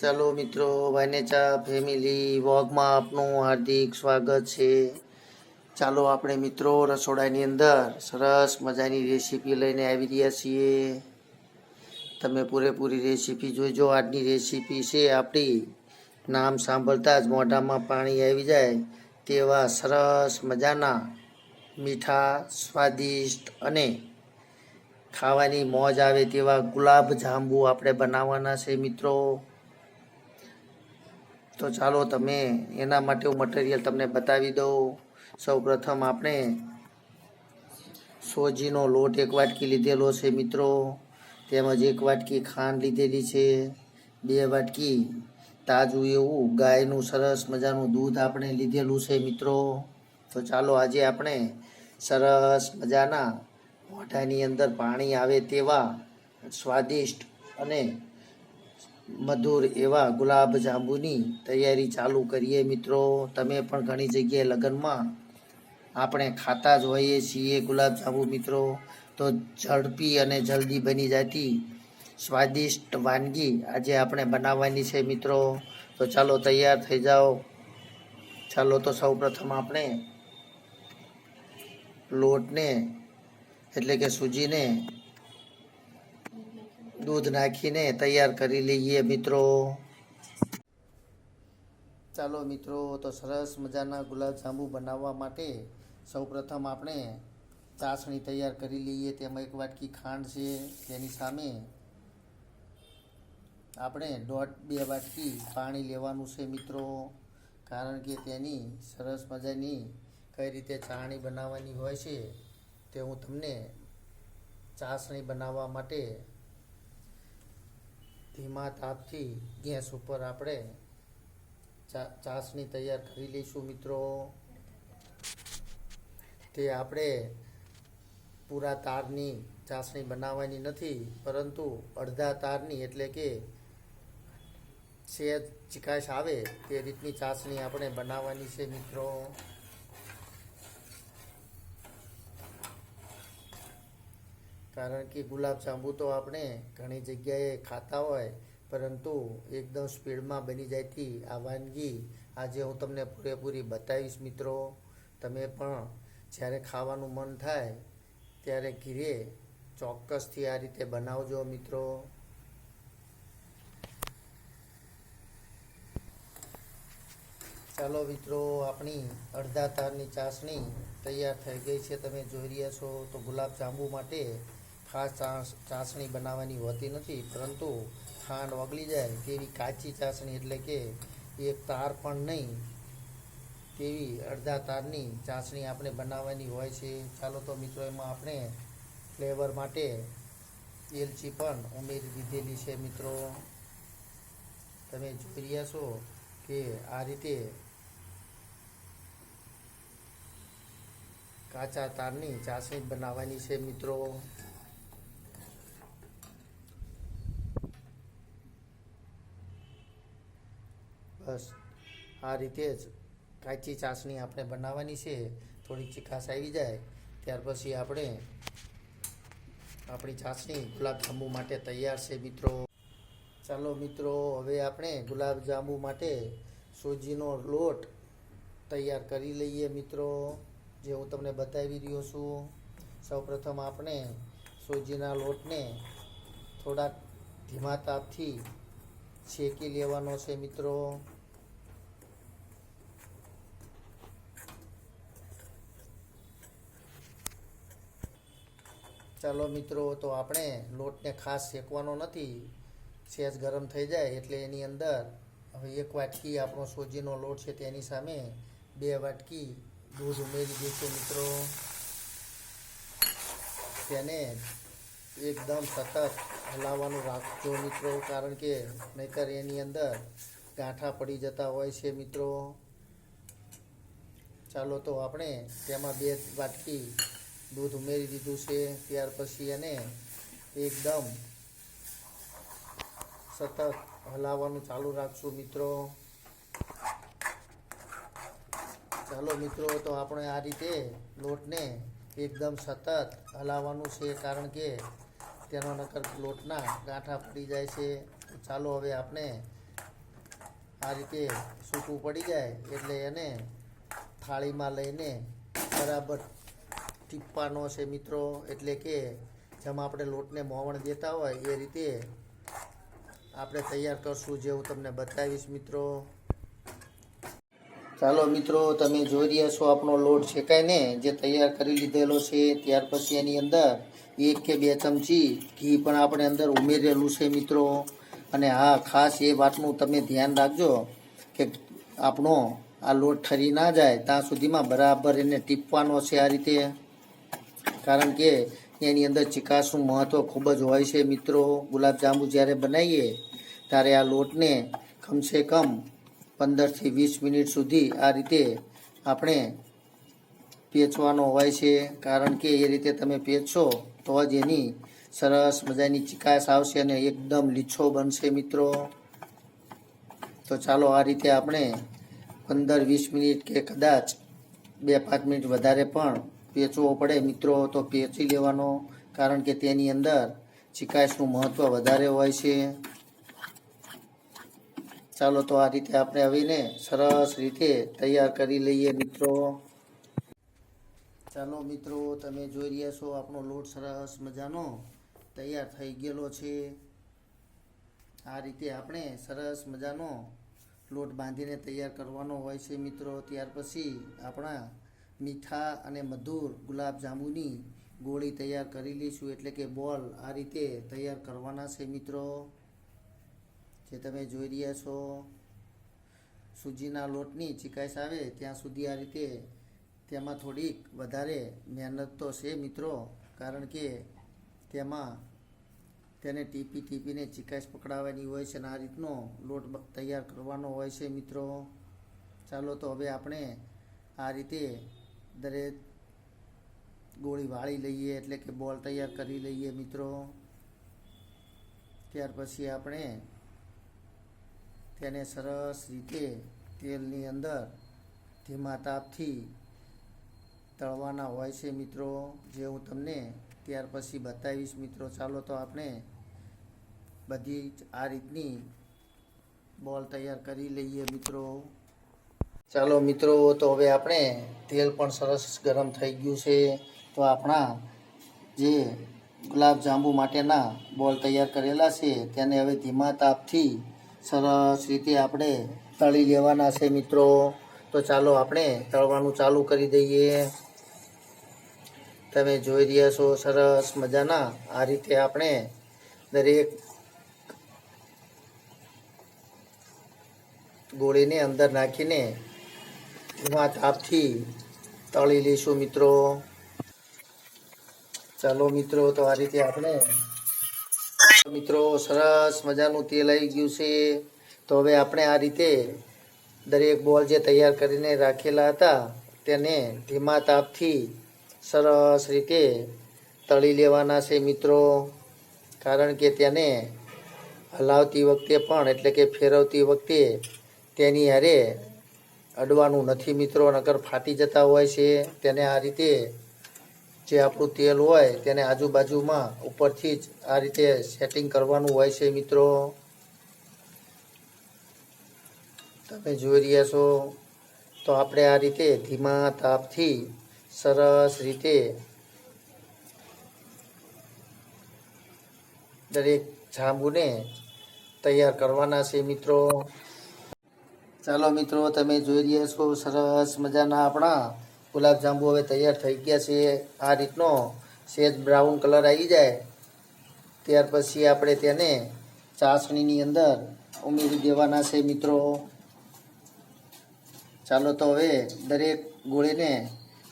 ચાલો મિત્રો વાનેચા ફેમિલી, વોગમાં આપનું હાર્દિક સ્વાગત છે. ચાલો આપણે મિત્રો રસોડાની અંદર સરસ મજાની રેસીપી લઈને આવી રહ્યા છીએ. તમે પૂરેપૂરી રેસીપી જોઈજો આજની રેસીપી છે આપણી નામ સાંભળતા જ મોઢામાં પાણી આવી જાય તેવા સરસ મજાના મીઠા, સ્વાદિષ્ટ અને ખાવાની મોજ આવે તેવા ગુલાબ જાંબુ આપણે બનાવવાના છે મિત્રો. તો ચાલો તમે એના માટે હું મટીરિયલ તમને બતાવી દઉં. સૌ પ્રથમ આપણે સોજીનો લોટ એક વાટકી લીધેલો છે મિત્રો. તેમજ એક વાટકી ખાંડ લીધેલી છે. બે વાટકી તાજું એવું ગાયનું સરસ મજાનું દૂધ આપણે લીધેલું છે મિત્રો. તો ચાલો આજે આપણે સરસ મજાના મોઢાની અંદર પાણી આવે તેવા સ્વાદિષ્ટ અને મધુર એવા ગુલાબ જાંબુની તૈયારી ચાલુ કરીએ મિત્રો. તમે પણ ઘણી જગ્યાએ લગ્નમાં આપણે ખાતા જ હોઈએ છીએ ગુલાબ જાંબુ મિત્રો. તો ઝડપી અને જલ્દી બની જતી સ્વાદિષ્ટ વાનગી આજે આપણે બનાવવાની છે મિત્રો. તો ચાલો તૈયાર થઈ જાઓ. ચાલો તો સૌ પ્રથમ આપણે લોટને, એટલે કે સૂજીને દૂધ નાખીને તૈયાર કરી લઈએ મિત્રો. ચાલો મિત્રો, તો સરસ મજાના ગુલાબ જાંબુ બનાવવા માટે સૌપ્રથમ આપણે ચાસણી તૈયાર કરી લઈએ. તેમાં એક વાટકી ખાંડ છે, તેની સામે આપણે દોઢ બે વાટકી પાણી લેવાનું છે મિત્રો, કારણ કે તેની સરસ મજાની કઈ રીતે ચાસણી બનાવવાની હોય છે તે હું તમને ચાસણી બનાવવા માટે ધીમા તાપથી ગેસ ઉપર આપણે ચાસણી તૈયાર કરી લઈશું મિત્રો. તે આપણે પૂરા તારની ચાસણી બનાવવાની નથી, પરંતુ અડધા તારની એટલે કે સેજ ચિકાશ આવે તે રીતની ચાસણી આપણે બનાવવાની છે મિત્રો. કારણ કે ગુલાબ જાંબુ તો આપણે ઘણી જગ્યાએ ખાતા હોય, પરંતુ એકદમ સ્પીડમાં બની જાયથી આ વાનગી આજે હું તમને પૂરેપૂરી બતાવીશ મિત્રો. તમે પણ જ્યારે ખાવાનું મન થાય ત્યારે ઘીરે ચોક્કસથી આ રીતે બનાવજો મિત્રો. ચાલો મિત્રો, આપણી અડધા તારની ચાસણી તૈયાર થઈ ગઈ છે. તમે જોઈ રહ્યા છો તો ગુલાબ જાંબુ માટે ખાસ ચાસ ચાસણી બનાવવાની હોતી નથી, પરંતુ ખાંડ ઓગળી જાય તેવી કાચી ચાસણી એટલે કે એક તાર પણ નહીં, તેવી અડધા તારની ચાસણી આપણે બનાવવાની હોય છે. ચાલો તો મિત્રો, એમાં આપણે ફ્લેવર માટે એલચી પણ ઉમેરી દીધેલી છે મિત્રો. તમે જોઈ રહ્યા છો કે આ રીતે કાચા તારની ચાસણી બનાવવાની છે મિત્રો. બસ આ રીતે જ કાચી ચાસણી આપણે બનાવવાની છે. થોડી ચીખાશ આવી જાય, ત્યાર પછી આપણે આપણી ચાસણી ગુલાબ જાંબુ માટે તૈયાર છે મિત્રો. ચાલો મિત્રો, હવે આપણે ગુલાબ જાંબુ માટે સૂજીનો લોટ તૈયાર કરી લઈએ મિત્રો. જે હું તમને બતાવી રહ્યો છું, સૌપ્રથમ આપણે સૂજીના લોટને થોડાક ધીમા તાપથી શેકી લેવાનો છે મિત્રો. ચાલો મિત્રો, તો આપણે લોટને ખાસ શેકવાનો નથી. સેજ ગરમ થઈ જાય એટલે એની અંદર હવે એક વાટકી આપણો સોજીનો લોટ છે તેની સામે બે વાટકી દૂધ ઉમેરી દઈશું મિત્રો. તેને એકદમ સતત હલાવવાનું રાખજો મિત્રો, કારણ કે નહીતર એની અંદર ગાંઠા પડી જતા હોય છે મિત્રો. ચાલો તો આપણે તેમાં બે વાટકી દૂધ ઉમેરી દીધું છે, ત્યાર પછી એને એકદમ સતત હલાવવાનું ચાલુ રાખશું મિત્રો. ચાલો મિત્રો, તો આપણે આ રીતે લોટને એકદમ સતત હલાવવાનું છે, કારણ કે તેનો નકર લોટના ગાંઠા પડી જાય છે. ચાલો હવે આપણે આ રીતે સૂકું પડી જાય એટલે એને થાળીમાં લઈને બરાબર ટીપવાનો છે મિત્રો, એટલે કે જેમાં આપણે લોટને મોવણ દેતા હોય એ રીતે આપણે તૈયાર કરશું જે હું તમને બતાવીશ મિત્રો. ચાલો મિત્રો, તમે જોઈ રહ્યા છો આપણો લોટ શેકાઈને જે તૈયાર કરી લીધેલો છે. ત્યાર પછી એની અંદર એક કે બે ચમચી ઘી પણ આપણે અંદર ઉમેરેલું છે મિત્રો. અને હા, ખાસ એ વાતનું તમે ધ્યાન રાખજો કે આપણો આ લોટ ઠરી ના જાય, ત્યાં સુધીમાં બરાબર એને ટીપવાનો છે આ રીતે. કારણ કે એની અંદર ચિકાસનું મહત્ત્વ ખૂબ જ હોય છે. મિત્રો, ગુલાબજાંબુ જ્યારે બનાવીએ, ત્યારે આ લોટને કમસે કમ પંદરથી વીસ મિનિટ સુધી આ રીતે આપણે પેચવાનો હોય છે. કારણ કે એ રીતે તમે પેચશો તો જ એની સરસ મજાની ચિકાસ આવશે અને એકદમ લીછો બનશે મિત્રો. તો ચાલો આ રીતે આપણે પંદર વીસ મિનિટ કે કદાચ બે પાંચ મિનિટ વધારે પણ પેચવો પડે, મિત્રો, તો પેચી લેવાનો, કારણ કે તેની અંદર ચિકાસનું મહત્ત્વ વધારે હોય છે. ચાલો તો આ રીતે આપણે આવીને સરસ રીતે તૈયાર કરી લઈએ, મિત્રો. ચાલો, મિત્રો, તમે જોઈ રહ્યા છો આપણો લોટ સરસ મજાનો તૈયાર થઈ ગયેલો છે. આ રીતે આપણે સરસ મજાનો લોટ બાંધીને તૈયાર કરવાનો હોય છે, મિત્રો. ત્યાર પછી આપણા મીઠા અને મધુર ગુલાબ જાંબુની ગોળી તૈયાર કરી લઈશું એટલે કે બોલ આ રીતે તૈયાર કરવાના છે મિત્રો. જે તમે જોઈ રહ્યા છો, સૂજીના લોટની ચિકાસ આવે ત્યાં સુધી આ રીતે તેમાં થોડીક વધારે મહેનત તો છે મિત્રો, કારણ કે તેમાં તેને ટીપી ટીપીને ચિકાસ પકડાવવાની હોય છે અને આ રીતનો લોટ તૈયાર કરવાનો હોય છે મિત્રો. ચાલો તો હવે આપણે આ રીતે દરેક ગોળી વાળી લઈએ એટલે કે બોલ તૈયાર કરી લઈએ મિત્રો. ત્યાર પછી આપણે તેને સરસ રીતે તેલની અંદર ધીમા તાપથી તળવાના હોય છે મિત્રો, જે હું તમને ત્યાર પછી બતાવીશ મિત્રો. ચાલો તો આપણે બધી જ આ રીતની બોલ તૈયાર કરી લઈએ મિત્રો. ચાલો મિત્રો, તો હવે આપણે તેલ પણ સરસ ગરમ થઈ ગયું છે. તો આપણા જે ગુલાબ જાંબુ માટેના બોલ તૈયાર કરેલા છે, તેને હવે ધીમા તાપથી સરસ રીતે આપણે તળી લેવાના છે મિત્રો. તો ચાલો આપણે તળવાનું ચાલુ કરી દઈએ. તમે જોઈ રહ્યા છો, સરસ મજાના આ રીતે આપણે દરેક ગોળીને અંદર નાખીને ધીમા તાપથી તળી લઈશું મિત્રો. ચાલો મિત્રો, તો આ રીતે આપણે મિત્રો, સરસ મજાનું તેલ આવી ગયું છે. તો હવે આપણે આ રીતે દરેક બોલ જે તૈયાર કરીને રાખેલા હતા, તેને ધીમા તાપથી સરસ રીતે તળી લેવાના છે મિત્રો. કારણ કે તેને હલાવતી વખતે પણ, એટલે કે ફેરવતી વખતે, તેની હારે અડવાનું નથી મિત્રો, નકર ફાટી જતા હોય છે. તેને આ રીતે જે આપણું તેલ હોય તેને આજુબાજુમાં ઉપરથી જ આ રીતે સેટિંગ કરવાનું હોય છે મિત્રો. તમે જોઈ રહ્યા છો, તો આપણે આ રીતે ધીમા તાપથી સરસ રીતે દરેક જાંબુને તૈયાર કરવાના છે મિત્રો. ચાલો મિત્રો, તમે જોઈ રહ્યા છો સરસ મજાના આપણા ગુલાબ જાંબુ હવે તૈયાર થઈ ગયા છે. આ રીતનો સેજ બ્રાઉન કલર આવી જાય. ત્યાર પછી આપણે તેને ચાસણીની અંદર ઉમેરી દેવાના છે મિત્રો. ચાલો તો હવે દરેક ગોળીને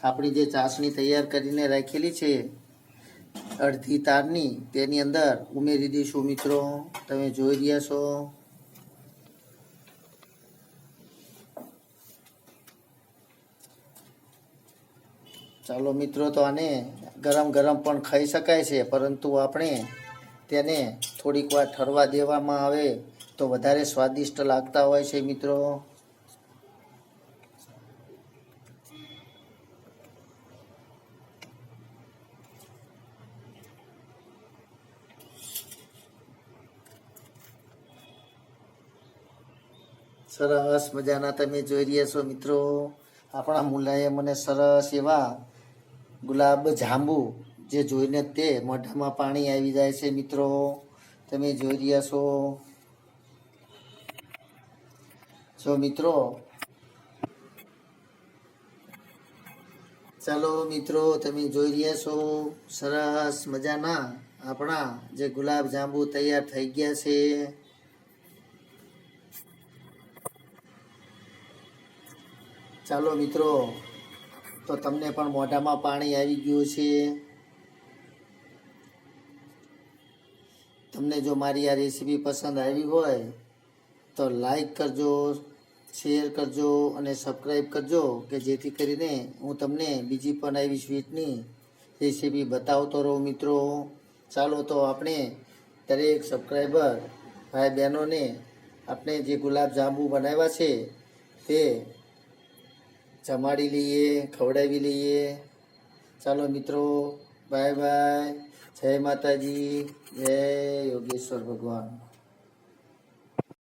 આપણી જે ચાસણી તૈયાર કરીને રાખેલી છે, અડધી તારની તેની અંદર ઉમેરી દઈશું મિત્રો. તમે જોઈ રહ્યા છો. ચાલો મિત્રો, તો આને ગરમ ગરમ પણ ખાઈ શકાય છે, પરંતુ આપણે તેને થોડીક વાર ઠરવા દેવામાં આવે તો વધારે સ્વાદિષ્ટ લાગતા હોય છે, મિત્રો. સરસ મજાના તમે જોઈ રહ્યા છો, મિત્રો. આપણા મુલાએ મને સરસ એવા ગુલાબ, જાંબુ જે જોઈને તે મોઢામાં પાણી આવી જાય છે મિત્રો. તમે જોઈ રહ્યા છો. જો મિત્રો, ચાલો મિત્રો, તમે જોઈ રહ્યા છો. સરસ મજાના આપણા જે ગુલાબ, જાંબુ તૈયાર થઈ ગયા છે. ચાલો મિત્રો તો તમને પણ મોઢામાં પાણી આવી ગયું છે. તમને જો મારી આ રેસીપી પસંદ આવી હોય, તો લાઈક કરજો શેર કરજો અને સબસ્ક્રાઈબ કરજો, કે જેથી કરીને હું તમને બીજી પણ આવી સ્વીટની રેસીપી બતાવતો રહું મિત્રો. ચાલો તો આપણે દરેક સબસ્ક્રાઈબર ભાઈ બહેનોને આપણે જે ગુલાબ જાંબુ બનાવ્યા છે, તે જમાડી લઈએ ખવડાવી લઈએ. ચાલો મિત્રો બાય બાય. જય માતાજી. જય યોગેશ્વર ભગવાન.